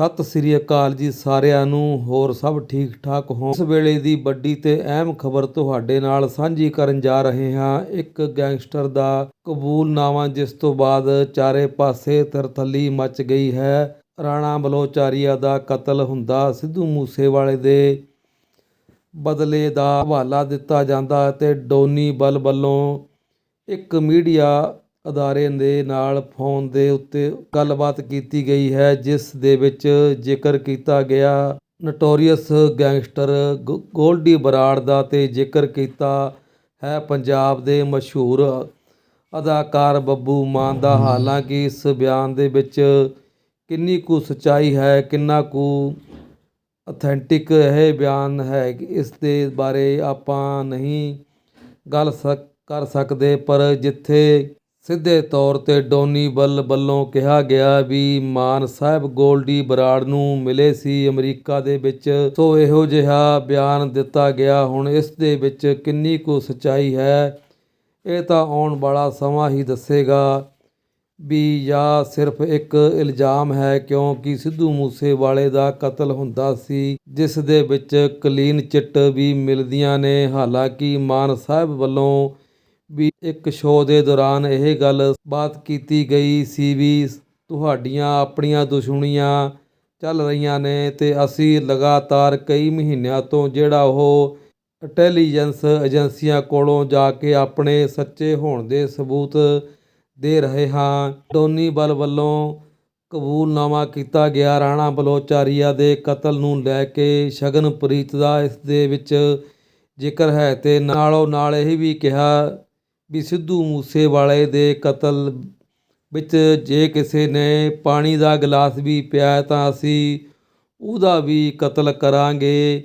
ਸਤਿ ਸ੍ਰੀ ਅਕਾਲ ਜੀ ਸਾਰਿਆਂ ਨੂੰ, ਹੋਰ ਸਭ ਠੀਕ ਠਾਕ ਹੋ ਇਸ ਵੇਲੇ ਦੀ ਵੱਡੀ ਤੇ ਅਹਿਮ ਖਬਰ ਤੁਹਾਡੇ ਨਾਲ ਸਾਂਝੀ ਕਰਨ ਜਾ ਰਹੇ ਹਾਂ। ਇੱਕ ਗੈਂਗਸਟਰ ਦਾ ਕਬੂਲਨਾਮਾ, ਜਿਸ ਤੋਂ ਬਾਅਦ ਚਾਰੇ ਪਾਸੇ ਤਰਥੱਲੀ ਮਚ ਗਈ ਹੈ। ਰਾਣਾ ਬਲੋਚਾਰੀਆ ਦਾ ਕਤਲ ਹੁੰਦਾ ਸਿੱਧੂ ਮੂਸੇਵਾਲੇ ਦੇ ਬਦਲੇ ਦਾ ਹਵਾਲਾ ਦਿੱਤਾ ਜਾਂਦਾ ਤੇ ਡੋਨੀ ਬਲ ਵੱਲੋਂ ਇੱਕ ਮੀਡੀਆ ਅਦਾਰੇ ਦੇ ਨਾਲ ਫੋਨ ਦੇ ਉੱਤੇ ਗੱਲਬਾਤ ਕੀਤੀ ਗਈ ਹੈ, ਜਿਸ ਦੇ ਵਿੱਚ ਜ਼ਿਕਰ ਕੀਤਾ ਗਿਆ। ਨਟੋਰੀਅਸ ਗੈਂਗਸਟਰ ਗੋ- ਗੋਲਡੀ ਬਰਾੜ ਦਾ ਤੇ ਜ਼ਿਕਰ ਕੀਤਾ ਹੈ ਪੰਜਾਬ ਦੇ ਮਸ਼ਹੂਰ ਅਦਾਕਾਰ ਬੱਬੂ ਮਾਨ ਦਾ। ਹਾਲਾਂਕਿ ਇਸ ਬਿਆਨ ਦੇ ਵਿੱਚ ਕਿੰਨੀ ਕੁ ਸਚਾਈ ਹੈ, ਕਿੰਨਾ ਕੁ ਅਥੈਂਟਿਕ ਇਹ ਬਿਆਨ ਹੈ, ਇਸ ਦੇ ਬਾਰੇ ਆਪਾਂ ਨਹੀਂ ਗੱਲ ਸਕ, ਕਰ ਸਕਦੇ, ਪਰ ਜਿੱਥੇ ਸਿੱਧੇ ਤੌਰ ਤੇ ਡੋਨੀ ਬੱਲ ਵੱਲੋਂ ਕਿਹਾ ਗਿਆ ਵੀ ਮਾਨ ਸਾਹਿਬ ਗੋਲਡੀ ਬਰਾੜ ਨੂੰ ਮਿਲੇ ਸੀ ਅਮਰੀਕਾ ਦੇ ਵਿੱਚ। ਸੋ ਇਹੋ ਜਿਹਾ ਬਿਆਨ ਦਿੱਤਾ ਗਿਆ। ਹੁਣ ਇਸ ਦੇ ਵਿੱਚ ਕਿੰਨੀ ਕੁ ਸਚਾਈ ਹੈ, ਇਹ ਤਾਂ ਆਉਣ ਵਾਲਾ ਸਮਾਂ ਹੀ ਦੱਸੇਗਾ ਵੀ ਜਾਂ ਸਿਰਫ ਇੱਕ ਇਲਜ਼ਾਮ ਹੈ, ਕਿਉਂਕਿ ਸਿੱਧੂ ਮੂਸੇਵਾਲੇ ਦਾ ਕਤਲ ਹੁੰਦਾ ਸੀ, ਜਿਸ ਦੇ ਵਿੱਚ ਕਲੀਨ ਚਿੱਟ ਵੀ ਮਿਲਦੀਆਂ ਨੇ। ਹਾਲਾਂਕਿ ਮਾਨ ਸਾਹਿਬ ਵੱਲੋਂ ਵੀ ਇੱਕ ਸ਼ੋਅ ਦੇ ਦੌਰਾਨ ਇਹ ਗੱਲ ਬਾਤ ਕੀਤੀ ਗਈ ਸੀ ਵੀ ਤੁਹਾਡੀਆਂ ਆਪਣੀਆਂ ਦੁਸ਼ਮਣੀਆਂ ਚੱਲ ਰਹੀਆਂ ਨੇ ਤੇ ਅਸੀਂ ਲਗਾਤਾਰ ਕਈ ਮਹੀਨਿਆਂ ਤੋਂ ਜਿਹੜਾ ਉਹ ਇੰਟੈਲੀਜੈਂਸ ਏਜੰਸੀਆਂ ਕੋਲੋਂ ਜਾ ਕੇ ਆਪਣੇ ਸੱਚੇ ਹੋਣ ਦੇ ਸਬੂਤ ਦੇ ਰਹੇ ਹਾਂ। ਟੋਨੀ ਬਲ ਵੱਲੋਂ ਕਬੂਲਨਾਮਾ ਕੀਤਾ ਗਿਆ। ਰਾਣਾ ਬਲੋਚਾਰੀਆ ਦੇ ਕਤਲ ਨੂੰ ਲੈ ਕੇ ਸ਼ਗਨਪ੍ਰੀਤ ਦਾ ਇਸ ਦੇ ਵਿੱਚ ਜ਼ਿਕਰ ਹੈ ਤੇ ਨਾਲੋਂ ਨਾਲ ਇਹ ਵੀ ਕਿਹਾ ਵੀ ਸਿੱਧੂ ਮੂਸੇਵਾਲੇ ਦੇ ਕਤਲ ਵਿੱਚ ਜੇ ਕਿਸੇ ਨੇ ਪਾਣੀ ਦਾ ਗਲਾਸ ਵੀ ਪਿਆ ਤਾਂ ਅਸੀਂ ਉਹਦਾ ਵੀ ਕਤਲ ਕਰਾਂਗੇ,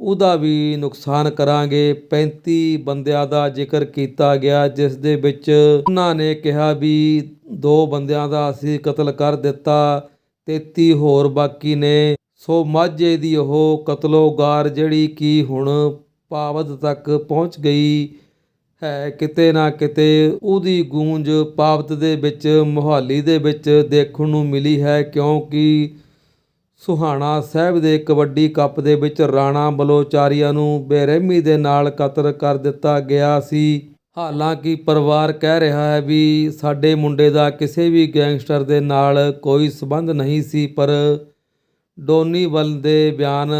ਉਹਦਾ ਵੀ ਨੁਕਸਾਨ ਕਰਾਂਗੇ। 35 ਬੰਦਿਆਂ ਦਾ ਜ਼ਿਕਰ ਕੀਤਾ ਗਿਆ, ਜਿਸ ਦੇ ਵਿੱਚ ਉਹਨਾਂ ਨੇ ਕਿਹਾ ਵੀ ਦੋ ਬੰਦਿਆਂ ਦਾ ਅਸੀਂ ਕਤਲ ਕਰ ਦਿੱਤਾ 33 ਹੋਰ ਬਾਕੀ ਨੇ। ਸੋ ਮਾਝੇ ਦੀ ਉਹ ਕਤਲੋਗਾਰ ਜਿਹੜੀ ਕਿ ਹੁਣ ਪਾਵਦ ਤੱਕ ਪਹੁੰਚ ਗਈ ਹੈ ਕਿਤੇ ਨਾ ਕਿਤੇ ਉਹਦੀ ਗੂੰਜ ਪਾਵਤ ਦੇ ਵਿੱਚ, ਮੁਹਾਲੀ ਦੇ ਵਿੱਚ ਦੇਖਣ ਨੂੰ ਮਿਲੀ ਹੈ ਕਿਉਂਕਿ ਸੁਹਾਣਾ ਸਾਹਿਬ ਦੇ ਕਬੱਡੀ ਕੱਪ ਦੇ ਵਿੱਚ ਰਾਣਾ ਬਲੋਚਾਰੀਆ ਨੂੰ ਬੇਰਹਿਮੀ ਦੇ ਨਾਲ ਕਤਲ ਕਰ ਦਿੱਤਾ ਗਿਆ ਸੀ। ਹਾਲਾਂਕਿ ਪਰਿਵਾਰ ਕਹਿ ਰਿਹਾ ਹੈ ਵੀ ਸਾਡੇ ਮੁੰਡੇ ਦਾ ਕਿਸੇ ਵੀ ਗੈਂਗਸਟਰ ਦੇ ਨਾਲ ਕੋਈ ਸਬੰਧ ਨਹੀਂ ਸੀ, ਪਰ ਡੋਨੀ ਵੱਲ ਦੇ ਬਿਆਨ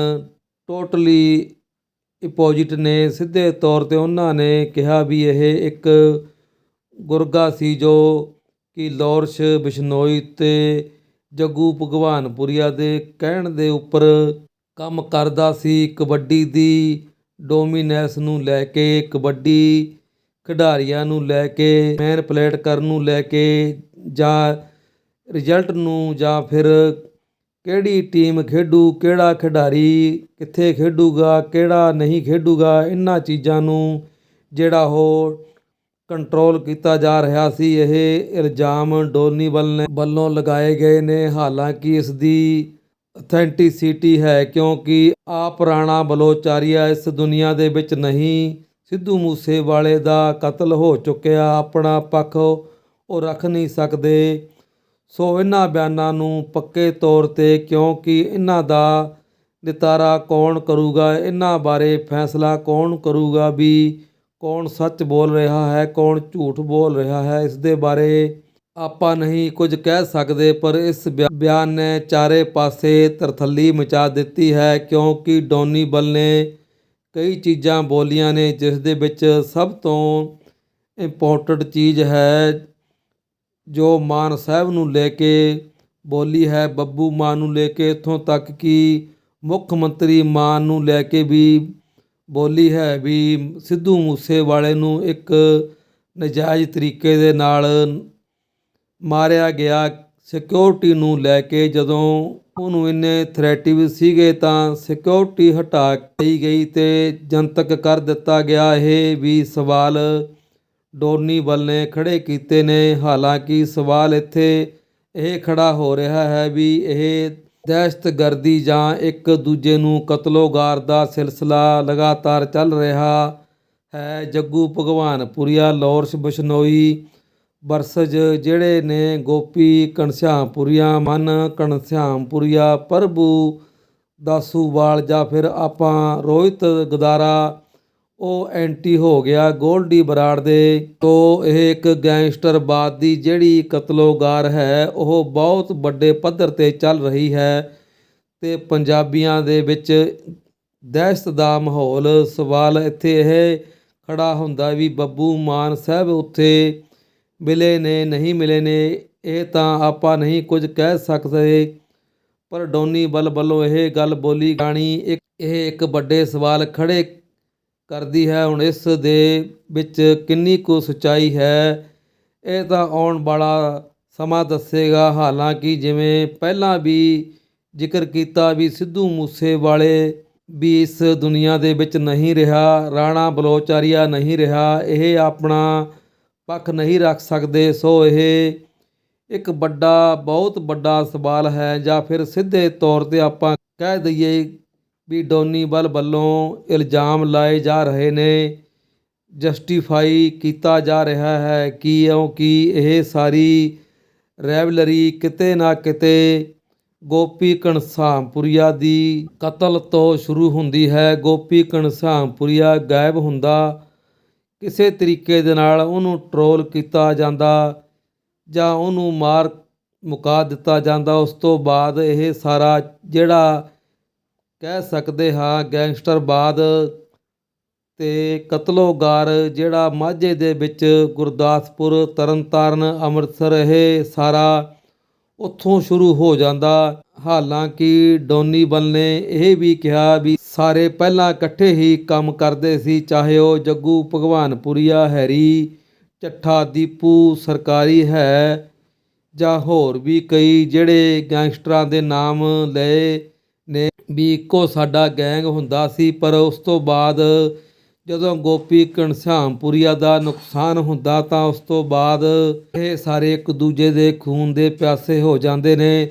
ਟੋਟਲੀ ਇਪੋਜਿਟ ਨੇ ਸਿੱਧੇ ਤੌਰ ਤੇ ਉਹਨਾਂ ਨੇ ਕਿਹਾ ਵੀ ਇਹ ਇੱਕ ਗੁਰਗਾ ਸੀ ਜੋ ਕਿ ਲੋਰਸ਼, ਬਿਸ਼ਨੋਈ ਤੇ ਜੱਗੂ ਭਗਵਾਨਪੁਰੀਆ ਦੇ ਕਹਿਣ ਦੇ ਉੱਪਰ ਕੰਮ ਕਰਦਾ ਸੀ। ਕਬੱਡੀ ਦੀ ਡੋਮੀਨੈਂਸ ਨੂੰ ਲੈ ਕੇ, ਕਬੱਡੀ ਖਿਡਾਰੀਆਂ ਨੂੰ ਲੈ ਕੇ, ਮੈਨ ਪਲੇਟ ਕਰਨ ਨੂੰ ਲੈ ਕੇ ਜਾਂ ਰਿਜ਼ਲਟ ਨੂੰ ਜਾਂ ਫਿਰ ਕਿਹੜੀ ਟੀਮ ਖੇਡੂ, ਕਿਹੜਾ ਖਿਡਾਰੀ, ਕਿੱਥੇ ਖੇਡੂਗਾ, ਕਿਹੜਾ ਨਹੀਂ ਖੇਡੂਗਾ ਇਹਨਾਂ ਚੀਜ਼ਾਂ ਨੂੰ ਜਿਹੜਾ ਉਹ ਕੰਟਰੋਲ ਕੀਤਾ ਜਾ ਰਿਹਾ ਸੀ, ਇਹ ਇਲਜ਼ਾਮ ਡੋਨੀ ਵੱਲ ਨੇ ਵੱਲੋਂ ਲਗਾਏ ਗਏ ਨੇ। ਹਾਲਾਂਕਿ ਇਸ ਦੀ ਅਥੈਂਟਿਸਿਟੀ ਹੈ, ਕਿਉਂਕਿ ਆਪ ਪੁਰਾਣਾ ਬਲੋਚਾਰੀਆ ਇਸ ਦੁਨੀਆ ਦੇ ਵਿੱਚ ਨਹੀਂ, ਸਿੱਧੂ ਮੂਸੇਵਾਲੇ ਦਾ ਕਤਲ ਹੋ ਚੁੱਕਿਆ। ਆਪਣਾ ਪੱਖ ਉਹ ਰੱਖ ਨਹੀਂ ਸਕਦੇ। ਸੋ ਇਹਨਾਂ ਬਿਆਨਾਂ ਨੂੰ ਪੱਕੇ ਤੌਰ ਤੇ ਕਿਉਂਕਿ ਇਹਨਾਂ ਦਾ ਨਿਤਾਰਾ ਕੌਣ ਕਰੂਗਾ, ਇਹਨਾਂ ਬਾਰੇ ਫੈਸਲਾ ਕੌਣ ਕਰੂਗਾ ਵੀ ਕੌਣ ਸੱਚ ਬੋਲ ਰਿਹਾ ਹੈ, ਕੌਣ ਝੂਠ ਬੋਲ ਰਿਹਾ ਹੈ, ਇਸ ਦੇ ਬਾਰੇ ਆਪਾਂ ਨਹੀਂ ਕੁਝ ਕਹਿ ਸਕਦੇ, ਪਰ ਇਸ ਬਿਆ- ਬਿਆਨ ਨੇ ਚਾਰੇ ਪਾਸੇ ਤਰਥੱਲੀ ਮਚਾ ਦਿੱਤੀ ਹੈ ਕਿਉਂਕਿ ਡੋਨੀ ਬਲ ਨੇ ਕਈ ਚੀਜ਼ਾਂ ਬੋਲੀਆਂ ਨੇ, ਜਿਸ ਦੇ ਵਿੱਚ ਸਭ ਤੋਂ ਇੰਪੋਰਟੈਂਟ ਚੀਜ਼ ਹੈ ਜੋ ਮਾਨ ਸਾਹਿਬ ਨੂੰ ਲੈ ਕੇ ਬੋਲੀ ਹੈ, ਬੱਬੂ ਮਾਨ ਨੂੰ ਲੈ ਕੇ, ਇੱਥੋਂ ਤੱਕ ਕਿ ਮੁੱਖ ਮੰਤਰੀ ਮਾਨ ਨੂੰ ਲੈ ਕੇ ਵੀ ਬੋਲੀ ਹੈ ਵੀ ਸਿੱਧੂ ਮੂਸੇਵਾਲੇ ਨੂੰ ਇੱਕ ਨਜਾਇਜ਼ ਤਰੀਕੇ ਦੇ ਨਾਲ ਮਾਰਿਆ ਗਿਆ ਸਿਕਿਉਰਿਟੀ ਨੂੰ ਲੈ ਕੇ ਜਦੋਂ ਉਹਨੂੰ ਇੰਨੇ ਥ੍ਰੈਟਿਵ ਸੀਗੇ ਤਾਂ ਸਿਕਿਉਰਿਟੀ ਹਟਾ ਲਈ ਗਈ ਤੇ ਜਨਤਕ ਕਰ ਦਿੱਤਾ ਗਿਆ। ਇਹ ਵੀ ਸਵਾਲ ਡੋਨੀ ਵੱਲ ਨੇ ਖੜੇ ਕੀਤੇ ਨੇ। ਹਾਲਾਂਕਿ ਸਵਾਲ ਇੱਥੇ ਇਹ ਖੜਾ ਹੋ ਰਿਹਾ ਹੈ ਵੀ ਇਹ ਦਹਿਸ਼ਤਗਰਦੀ ਜਾਂ ਇੱਕ ਦੂਜੇ ਨੂੰ ਕਤਲੋਗਾਰ ਦਾ ਸਿਲਸਿਲਾ ਲਗਾਤਾਰ ਚੱਲ ਰਿਹਾ ਹੈ। ਜੱਗੂ ਭਗਵਾਨਪੁਰੀਆ ਲੌਰਸ ਬਿਸ਼ਨੋਈ ਵਰਸਜ, ਜਿਹੜੇ ਨੇ ਗੋਪੀ ਘਣਸ਼ਿਆਮਪੁਰੀਆ ਮਨ ਘਣਸ਼ਿਆਮਪੁਰੀਆ ਪ੍ਰਭੂ ਦਾਸੂਵਾਲ ਜਾਂ ਫਿਰ ਆਪਾਂ ਰੋਹਿਤ ਗਦਾਰਾ ਉਹ ਐਂਟੀ ਹੋ ਗਿਆ ਗੋਲਡੀ ਬਰਾੜ ਦੇ। ਤੋਂ ਇਹ ਇੱਕ ਗੈਂਗਸਟਰਵਾਦ ਦੀ ਜਿਹੜੀ ਕਤਲੋਗਾਰ ਹੈ, ਉਹ ਬਹੁਤ ਵੱਡੇ ਪੱਧਰ ਤੇ ਚੱਲ ਰਹੀ ਹੈ ਤੇ ਪੰਜਾਬੀਆਂ ਦੇ ਵਿੱਚ ਦਹਿਸ਼ਤ ਦਾ ਮਾਹੌਲ ਸਵਾਲ ਇੱਥੇ ਇਹ ਖੜਾ ਹੁੰਦਾ ਵੀ ਬੱਬੂ ਮਾਨ ਸਾਹਿਬ ਉੱਥੇ ਮਿਲੇ ਨੇ, ਨਹੀਂ ਮਿਲੇ ਨੇ, ਇਹ ਤਾਂ ਆਪਾਂ ਨਹੀਂ ਕੁਝ ਕਹਿ ਸਕਦੇ। ਪਰ ਡੋਨੀ ਬਲ ਵੱਲੋਂ ਇਹ ਗੱਲ ਬੋਲੀ ਗਾਣੀ ਇਹ ਇੱਕ ਵੱਡੇ ਸਵਾਲ ਖੜੇ ਕਰਦੀ ਹੈ। ਹੁਣ ਇਸ ਦੇ ਵਿੱਚ ਕਿੰਨੀ ਕੁ ਸੱਚਾਈ ਹੈ, ਇਹ ਤਾਂ ਆਉਣ ਵਾਲਾ ਸਮਾਂ ਦੱਸੇਗਾ। ਹਾਲਾਂਕਿ ਜਿਵੇਂ ਪਹਿਲਾਂ ਵੀ ਜ਼ਿਕਰ ਕੀਤਾ ਵੀ ਸਿੱਧੂ ਮੂਸੇ ਵਾਲੇ ਵੀ ਇਸ ਦੁਨੀਆ ਦੇ ਵਿੱਚ ਨਹੀਂ ਰਿਹਾ, ਰਾਣਾ ਬਲੋਚਾਰੀਆ ਨਹੀਂ ਰਿਹਾ, ਇਹ ਆਪਣਾ ਪੱਖ ਨਹੀਂ ਰੱਖ ਸਕਦੇ। ਸੋ ਇਹ ਇੱਕ ਵੱਡਾ, ਬਹੁਤ ਵੱਡਾ ਸਵਾਲ ਹੈ ਜਾਂ ਫਿਰ ਸਿੱਧੇ ਤੌਰ ਤੇ ਆਪਾਂ ਕਹਿ ਦਈਏ ਵੀ ਡੋਨੀ ਬਲ ਵੱਲੋਂ ਇਲਜ਼ਾਮ ਲਾਏ ਜਾ ਰਹੇ ਨੇ, ਜਸਟੀਫਾਈ ਕੀਤਾ ਜਾ ਰਿਹਾ ਹੈ ਕਿਉਂਕਿ ਇਹ ਸਾਰੀ ਰੈਵਲਰੀ ਕਿਤੇ ਨਾ ਕਿਤੇ ਗੋਪੀ ਕਣਸਾਮਪੁਰੀਆ ਦੀ ਕਤਲ ਤੋਂ ਸ਼ੁਰੂ ਹੁੰਦੀ ਹੈ। ਗੋਪੀ ਕਣਸਾਮਪੁਰੀਆ ਗਾਇਬ ਹੁੰਦਾ ਕਿਸੇ ਤਰੀਕੇ ਦੇ ਨਾਲ ਉਹਨੂੰ ਟਰੋਲ ਕੀਤਾ ਜਾਂਦਾ ਜਾਂ ਉਹਨੂੰ ਮਾਰ ਮੁਕਾ ਦਿੱਤਾ ਜਾਂਦਾ। ਉਸ ਤੋਂ ਬਾਅਦ ਇਹ ਸਾਰਾ ਜਿਹੜਾ ਕਹਿ ਸਕਦੇ ਹਾਂ ਗੈਂਗਸਟਰਵਾਦ ਤੇ ਕਤਲੋਗਾਰ ਜਿਹੜਾ ਮਾਝੇ ਦੇ ਵਿੱਚ ਗੁਰਦਾਸਪੁਰ, ਤਰਨਤਾਰਨ, ਅੰਮ੍ਰਿਤਸਰ ਇਹ ਸਾਰਾ ਉੱਥੋਂ ਸ਼ੁਰੂ ਹੋ ਜਾਂਦਾ। ਹਾਲਾਂਕਿ ਡੋਨੀ ਬਲ ਨੇ ਇਹ ਵੀ ਕਿਹਾ ਵੀ ਸਾਰੇ ਪਹਿਲਾਂ ਇਕੱਠੇ ਹੀ ਕੰਮ ਕਰਦੇ ਸੀ, ਚਾਹੇ ਉਹ ਜੱਗੂ ਭਗਵਾਨਪੁਰੀਆ, ਹੈਰੀ ਚੱਠਾ, ਦੀਪੂ ਸਰਕਾਰੀ ਹੈ ਜਾਂ ਹੋਰ ਵੀ ਕਈ ਜਿਹੜੇ ਗੈਂਗਸਟਰਾਂ ਦੇ ਨਾਮ ਲਏ ਵੀ ਇੱਕੋ ਸਾਡਾ ਗੈਂਗ ਹੁੰਦਾ ਸੀ, ਪਰ ਉਸ ਤੋਂ ਬਾਅਦ ਜਦੋਂ ਗੋਪੀ ਘਣਸ਼ਿਆਮਪੁਰੀਆ ਦਾ ਨੁਕਸਾਨ ਹੁੰਦਾ ਤਾਂ ਉਸ ਤੋਂ ਬਾਅਦ ਇਹ ਸਾਰੇ ਇੱਕ ਦੂਜੇ ਦੇ ਖੂਨ ਦੇ ਪਿਆਸੇ ਹੋ ਜਾਂਦੇ ਨੇ।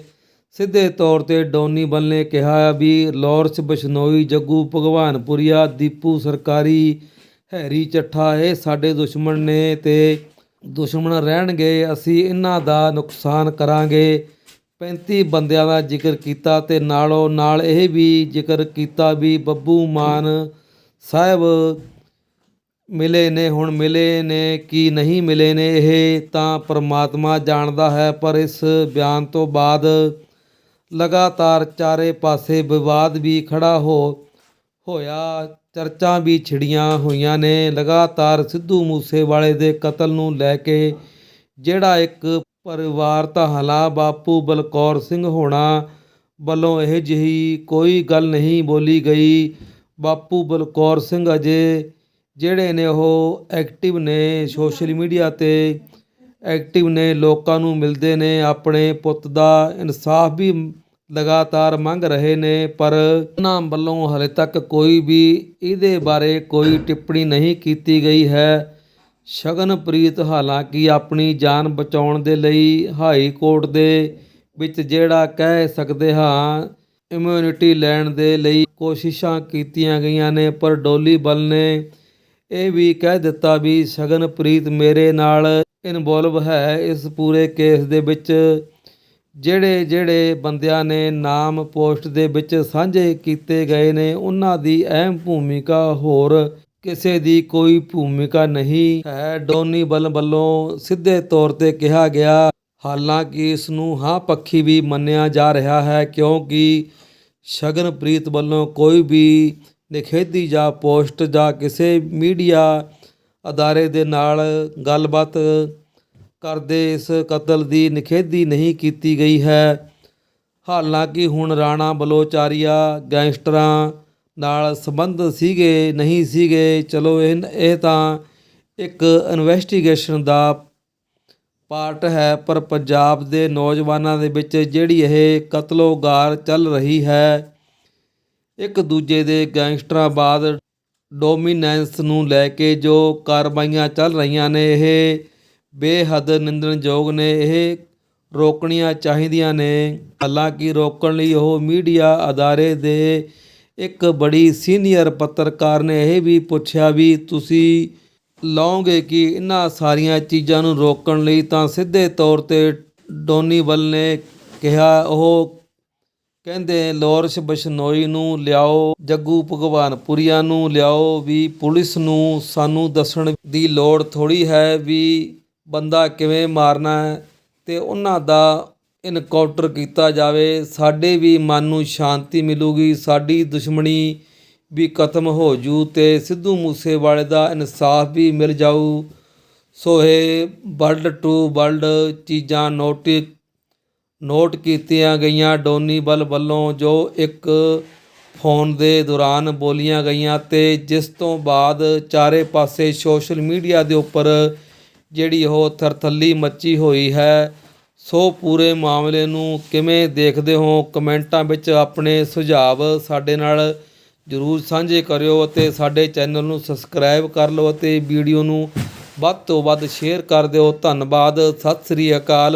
ਸਿੱਧੇ ਤੌਰ ਤੇ ਡੋਨੀ ਬਲ ਨੇ ਕਿਹਾ ਵੀ ਲਾਰੈਂਸ ਬਿਸ਼ਨੋਈ, ਜੱਗੂ ਭਗਵਾਨਪੁਰੀਆ, ਦੀਪੂ ਸਰਕਾਰੀ, ਹੈਰੀ ਚੱਠਾ, ਇਹ ਸਾਡੇ ਦੁਸ਼ਮਣ ਨੇ ਤੇ ਦੁਸ਼ਮਣ ਰਹਿਣਗੇ, ਅਸੀਂ ਇਹਨਾਂ ਦਾ ਨੁਕਸਾਨ ਕਰਾਂਗੇ। 35 ਬੰਦਿਆਂ ਦਾ ਜ਼ਿਕਰ ਕੀਤਾ ਤੇ ਨਾਲੋਂ ਨਾਲ ਇਹ ਵੀ ਜ਼ਿਕਰ ਕੀਤਾ ਵੀ ਬੱਬੂ ਮਾਨ ਸਾਹਿਬ ਮਿਲੇ ਨੇ, ਹੁਣ ਮਿਲੇ ਨੇ ਕਿ ਨਹੀਂ ਮਿਲੇ ਨੇ, ਇਹ ਤਾਂ ਪਰਮਾਤਮਾ ਜਾਣਦਾ ਹੈ, ਪਰ ਇਸ ਬਿਆਨ ਤੋਂ ਬਾਅਦ ਲਗਾਤਾਰ ਚਾਰੇ ਪਾਸੇ ਵਿਵਾਦ ਵੀ ਖੜਾ ਹੋ, ਹੋਇਆ, ਚਰਚਾ ਵੀ ਛਿੜੀਆਂ ਹੋਈਆਂ ਨੇ, ਲਗਾਤਾਰ ਸਿੱਧੂ ਮੂਸੇਵਾਲੇ ਦੇ ਕਤਲ ਨੂੰ ਲੈ ਕੇ ਜਿਹੜਾ ਇੱਕ ਪਰਿਵਾਰ ਤਾਂ ਹਲਾ ਬਾਪੂ ਬਲਕੌਰ ਸਿੰਘ ਹੋਣਾ ਵੱਲੋਂ ਇਹ ਜਿਹੀ ਕੋਈ ਗੱਲ ਨਹੀਂ ਬੋਲੀ ਗਈ। ਬਾਪੂ ਬਲਕੌਰ ਸਿੰਘ ਅਜੇ ਜਿਹੜੇ ਨੇ ਉਹ ਐਕਟਿਵ ਨੇ, ਸੋਸ਼ਲ ਮੀਡੀਆ ਤੇ ਐਕਟਿਵ ਨੇ, ਲੋਕਾਂ ਨੂੰ ਮਿਲਦੇ ਨੇ, ਆਪਣੇ ਪੁੱਤ ਦਾ ਇਨਸਾਫ ਵੀ ਲਗਾਤਾਰ ਮੰਗ ਰਹੇ ਨੇ, ਪਰ ਉਹਨਾਂ ਵੱਲੋਂ ਹਲੇ ਤੱਕ ਕੋਈ ਵੀ ਇਹਦੇ ਬਾਰੇ ਕੋਈ ਟਿੱਪਣੀ ਨਹੀਂ ਕੀਤੀ ਗਈ ਹੈ। ਸ਼ਗਨਪ੍ਰੀਤ ਹਾਲਾਂਕਿ ਆਪਣੀ ਜਾਨ ਬਚਾਉਣ ਦੇ ਲਈ ਹਾਈ ਕੋਰਟ ਦੇ ਵਿੱਚ ਜਿਹੜਾ ਕਹਿ ਸਕਦੇ ਹਾਂ ਇਮਿਊਨਿਟੀ ਲੈਣ ਦੇ ਲਈ ਕੋਸ਼ਿਸ਼ਾਂ ਕੀਤੀਆਂ ਗਈਆਂ ਨੇ, ਪਰ ਡੋਲੀ ਬਲ ਨੇ ਇਹ ਵੀ ਕਹਿ ਦਿੱਤਾ ਵੀ ਸ਼ਗਨਪ੍ਰੀਤ ਮੇਰੇ ਨਾਲ ਇਨਵੋਲਵ ਹੈ ਇਸ ਪੂਰੇ ਕੇਸ ਦੇ ਵਿੱਚ। ਜਿਹੜੇ ਜਿਹੜੇ ਬੰਦਿਆਂ ਨੇ ਨਾਮ ਪੋਸਟ ਦੇ ਵਿੱਚ ਸਾਂਝੇ ਕੀਤੇ ਗਏ ਨੇ, ਉਹਨਾਂ ਦੀ ਅਹਿਮ ਭੂਮਿਕਾ ਹੋਰ ਕਿਸੇ ਦੀ ਕੋਈ ਭੂਮਿਕਾ ਨਹੀਂ ਹੈ। ਡੋਨੀ ਬਲ ਵੱਲੋਂ ਸਿੱਧੇ ਤੌਰ ਤੇ ਕਿਹਾ ਗਿਆ, ਹਾਲਾਂਕਿ ਇਸ ਨੂੰ ਹਾਂ ਪੱਖੀ ਵੀ ਮੰਨਿਆ ਜਾ ਰਿਹਾ ਹੈ, ਕਿਉਂਕਿ ਸ਼ਗਨਪ੍ਰੀਤ ਵੱਲੋਂ ਕੋਈ ਵੀ ਨਿਖੇਧੀ ਜਾਂ ਪੋਸਟ ਜਾਂ ਕਿਸੇ ਮੀਡੀਆ ਅਦਾਰੇ ਦੇ ਨਾਲ ਗੱਲਬਾਤ ਕਰਦੇ ਇਸ ਕਤਲ ਦੀ ਨਿਖੇਧੀ ਨਹੀਂ ਕੀਤੀ ਗਈ ਹੈ। ਹਾਲਾਂਕਿ ਹੁਣ ਰਾਣਾ ਬਲੋਚਾਰੀਆ, ਗੈਂਗਸਟਰਾਂ ਨਾਲ ਸੰਬੰਧ ਸੀਗੇ, ਨਹੀਂ ਸੀਗੇ, ਚਲੋ ਇਹ ਇਹ ਤਾਂ ਇੱਕ ਇਨਵੈਸਟੀਗੇਸ਼ਨ ਦਾ ਪਾਰਟ ਹੈ, ਪਰ ਪੰਜਾਬ ਦੇ ਨੌਜਵਾਨਾਂ ਦੇ ਵਿੱਚ ਜਿਹੜੀ ਇਹ ਕਤਲੋਗਾਰ ਚੱਲ ਰਹੀ ਹੈ, ਇੱਕ ਦੂਜੇ ਦੇ ਗੈਂਗਸਟਰਾਂ ਬਾਅਦ ਡੋਮੀਨੈਂਸ ਨੂੰ ਲੈ ਕੇ ਜੋ ਕਾਰਵਾਈਆਂ ਚੱਲ ਰਹੀਆਂ ਨੇ, ਇਹ ਬੇਹੱਦ ਨਿੰਦਣਯੋਗ ਨੇ, ਇਹ ਰੋਕਣੀਆਂ ਚਾਹੀਦੀਆਂ ਨੇ। ਹਾਲਾਂਕਿ ਰੋਕਣ ਲਈ ਉਹ ਮੀਡੀਆ ਅਦਾਰੇ ਦੇ ਇੱਕ ਬੜੀ ਸੀਨੀਅਰ ਪੱਤਰਕਾਰ ਨੇ ਇਹ ਵੀ ਪੁੱਛਿਆ ਵੀ ਤੁਸੀਂ ਲਓਗੇ ਕਿ ਇਹਨਾਂ ਸਾਰੀਆਂ ਚੀਜ਼ਾਂ ਨੂੰ ਰੋਕਣ ਲਈ ਤਾਂ ਸਿੱਧੇ ਤੌਰ ਤੇ ਡੋਨੀਵਲ ਨੇ ਕਿਹਾ, ਉਹ ਕਹਿੰਦੇ, ਲੋਰਸ਼ ਬਸ਼ਨੋਈ ਨੂੰ ਲਿਆਓ, ਜੱਗੂ ਭਗਵਾਨਪੁਰੀਆ ਨੂੰ ਲਿਆਓ, ਵੀ ਪੁਲਿਸ ਨੂੰ ਸਾਨੂੰ ਦੱਸਣ ਦੀ ਲੋੜ ਥੋੜੀ ਹੈ ਵੀ ਬੰਦਾ ਕਿਵੇਂ ਮਾਰਨਾ ਹੈ ਤੇ ਉਹਨਾਂ ਦਾ ਇਨਕਾਊਂਟਰ ਕੀਤਾ ਜਾਵੇ, ਸਾਡੇ ਵੀ ਮਨ ਨੂੰ ਸ਼ਾਂਤੀ ਮਿਲੂਗੀ, ਸਾਡੀ ਦੁਸ਼ਮਣੀ ਵੀ ਖਤਮ ਹੋ ਜੂ ਤੇ ਸਿੱਧੂ ਮੂਸੇਵਾਲੇ ਦਾ ਇਨਸਾਫ ਵੀ ਮਿਲ ਜਾਊ। ਸੋ ਇਹ ਵਰਲਡ ਟੂ ਵਰਲਡ ਚੀਜ਼ਾਂ ਨੋਟ ਨੋਟ ਕੀਤੀਆਂ ਗਈਆਂ ਡੋਨੀ ਬਲ ਵੱਲੋਂ, ਜੋ ਇੱਕ ਫੋਨ ਦੇ ਦੌਰਾਨ ਬੋਲੀਆਂ ਗਈਆਂ ਤੇ ਜਿਸ ਤੋਂ ਬਾਅਦ ਚਾਰੇ ਪਾਸੇ ਸੋਸ਼ਲ ਮੀਡੀਆ ਦੇ ਉੱਪਰ ਜਿਹੜੀ ਉਹ ਥਰਥੱਲੀ ਮੱਚੀ ਹੋਈ ਹੈ। ਸੋ ਪੂਰੇ ਮਾਮਲੇ ਨੂੰ ਕਿਵੇਂ ਦੇਖਦੇ ਹੋ? ਕਮੈਂਟਾਂ ਵਿੱਚ ਆਪਣੇ ਸੁਝਾਅ ਸਾਡੇ ਨਾਲ ਜਰੂਰ ਸਾਂਝੇ ਕਰਿਓ ਅਤੇ ਸਾਡੇ ਚੈਨਲ ਨੂੰ ਸਬਸਕ੍ਰਾਈਬ ਕਰ ਲਓ ਅਤੇ ਵੀਡੀਓ ਨੂੰ ਵੱਧ ਤੋਂ ਵੱਧ ਸ਼ੇਅਰ ਕਰ ਦਿਓ। ਧੰਨਵਾਦ, ਸਤਿ ਸ੍ਰੀ ਅਕਾਲ।